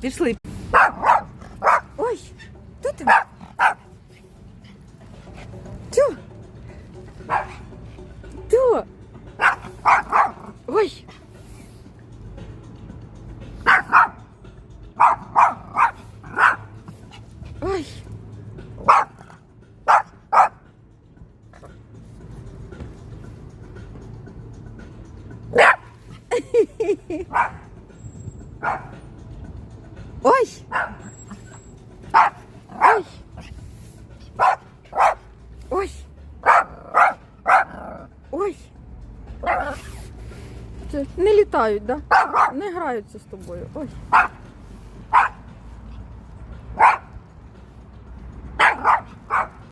Пішли. Ой, хто ти? Тю. Тю. Ой. Ой. Ой. Ой. Ой. Ой. Не літають, да? Не граються з тобою. Ой.